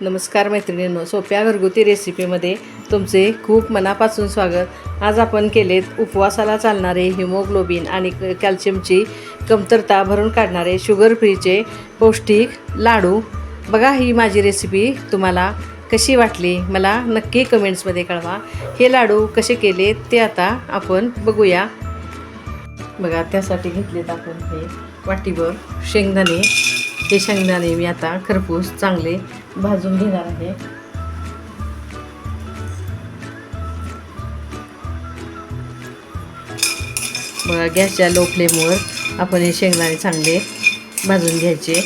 नमस्कार मैत्रिणींनो सोप्या घरगुती रेसिपीमध्ये तुमचे खूप मनापासून स्वागत. आज आपण केलेत उपवासाला चालणारे हिमोग्लोबिन आणि क- कॅल्शियमची कमतरता भरून काढणारे शुगर फ्रीचे पौष्टिक लाडू. बघा ही माझी रेसिपी तुम्हाला कशी वाटली मला नक्की कमेंट्समध्ये कळवा. हे लाडू कसे केले ते आता आपण बघूया. बघा त्यासाठी घेतलेत आपण हे वाटीभर शेंगदाणे. हे शेंगदाणे मी आता खरपूस चांगले भाजून घेणार आहे. बघा गॅसच्या लो फ्लेमवर आपण हे शेंगदाणे चांगले भाजून घ्यायचे.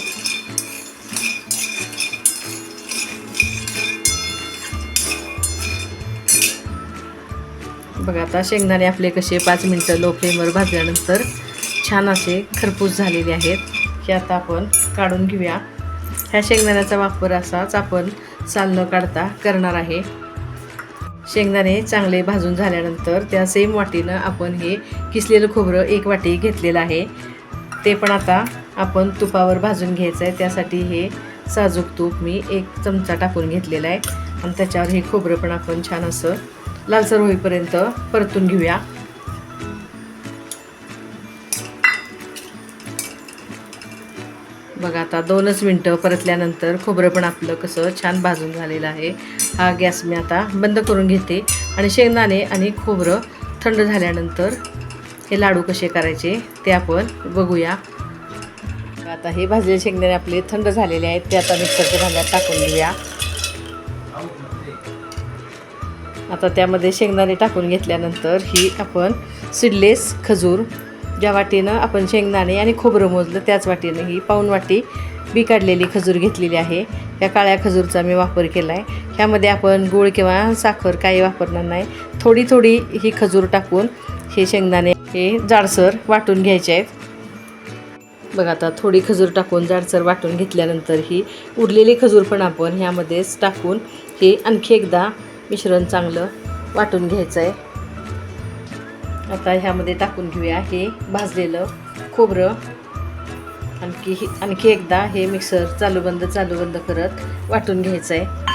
बघा आता शेंगदाणे आपले कसे पाच मिनटं लो फ्लेमवर भाजल्यानंतर छान असे खरपूस झालेले आहेत. हे आता आपण काढून घेऊया. ह्या शेंगदाण्याचा वापर असाच आपण साल न काढता करणार आहे. शेंगदाणे चांगले भाजून झाल्यानंतर त्या सेम वाटीनं आपण हे किसलेलं खोबरं एक वाटी घेतलेलं आहे. ते पण आता आपण तुपावर भाजून घ्यायचं आहे त्यासाठी हे साजूक तूप मी एक चमचा टाकून घेतलेला आहे. आणि त्याच्यावर हे खोबरं पण आपण छान असं लालसर होईपर्यंत परतून घेऊया. बघा आता दोनच मिनटं परतल्यानंतर खोबरं पण आपलं कसं छान भाजून झालेलं आहे. हा गॅस मी आता बंद करून घेते. आणि शेंगदाणे आणि खोबरं थंड झाल्यानंतर हे लाडू कसे करायचे ते आपण बघूया. आता हे भाजलेले शेंगदाणे आपले थंड झालेले आहेत ते आता मिक्सरच्या भांड्यात टाकून घेऊया. आता त्यामध्ये शेंगदाणे टाकून घेतल्यानंतर ही आपण सिडलेस खजूर ज्या वाटीनं आपण शेंगदाणे आणि खोबरं मोजलं त्याच वाटीनं ही पाऊन वाटी बी काढलेली खजूर घेतलेली आहे. या काळ्या खजूरचा मी वापर केला आहे ह्यामध्ये आपण गूळ किंवा साखर काही वापरणार नाही. थोडी थोडी ही खजूर टाकून हे शेंगदाणे हे जाडसर वाटून घ्यायचे आहेत. बघा आता थोडी खजूर टाकून जाडसर वाटून घेतल्यानंतर ही उरलेली खजूर पण आपण ह्यामध्येच टाकून हे आणखी एकदा मिश्रण चांगलं वाटून घ्यायचं आहे. आता ह्यामध्ये टाकून घेऊया हे भाजलेलं खोबरं. आणखी हे- आणखी एकदा हे मिक्सर चालू बंद चालू बंद करत वाटून घ्यायचं आहे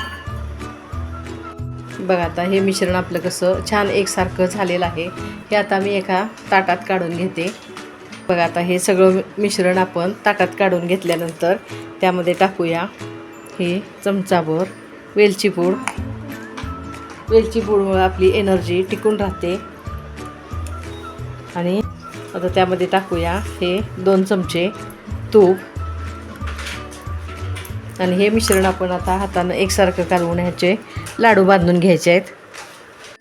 बघा आता हे मिश्रण आपलं कसं छान एकसारखं झालेलं आहे. हे आता मी एका ताटात काढून घेते. बघा आता हे सगळं मिश्रण आपण ताटात काढून घेतल्यानंतर त्यामध्ये टाकूया हे चमचाभर वेलची पूड. वेलची पूडमुळे आपली एनर्जी टिकून राहते. आणि आता त्यामध्ये टाकूया हे दोन चमचे तूप. आणि हे मिश्रण आपण आता हातानं एकसारखं कालवून ह्याचे लाडू बांधून घ्यायचे आहेत.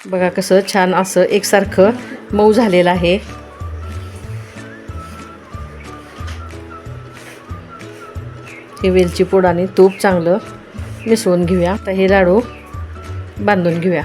बघा कसं छान असं एकसारखं मऊ झालेलं आहे. हे वेलची पूड आणि तूप चांगलं मिसळून घेऊया. आता हे लाडू बांधून घेऊया.